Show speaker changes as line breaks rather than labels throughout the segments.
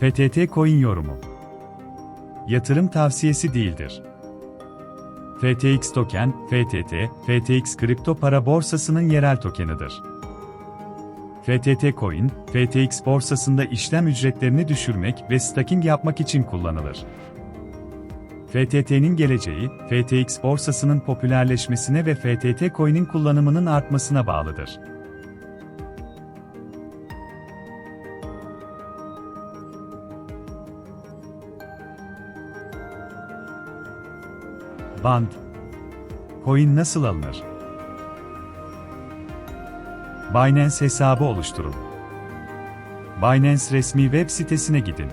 FTT Coin yorumu. Yatırım tavsiyesi değildir. FTX token, FTT, FTX kripto para borsasının yerel tokenidir. FTT Coin, FTX borsasında işlem ücretlerini düşürmek ve staking yapmak için kullanılır. FTT'nin geleceği, FTX borsasının popülerleşmesine ve FTT Coin'in kullanımının artmasına bağlıdır. Band. Coin nasıl alınır? Binance hesabı oluşturun. Binance resmi web sitesine gidin.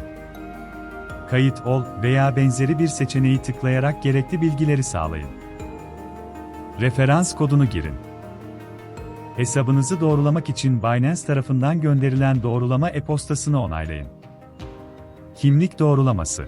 Kayıt ol veya benzeri bir seçeneği tıklayarak gerekli bilgileri sağlayın. Referans kodunu girin. Hesabınızı doğrulamak için Binance tarafından gönderilen doğrulama e-postasını onaylayın. Kimlik doğrulaması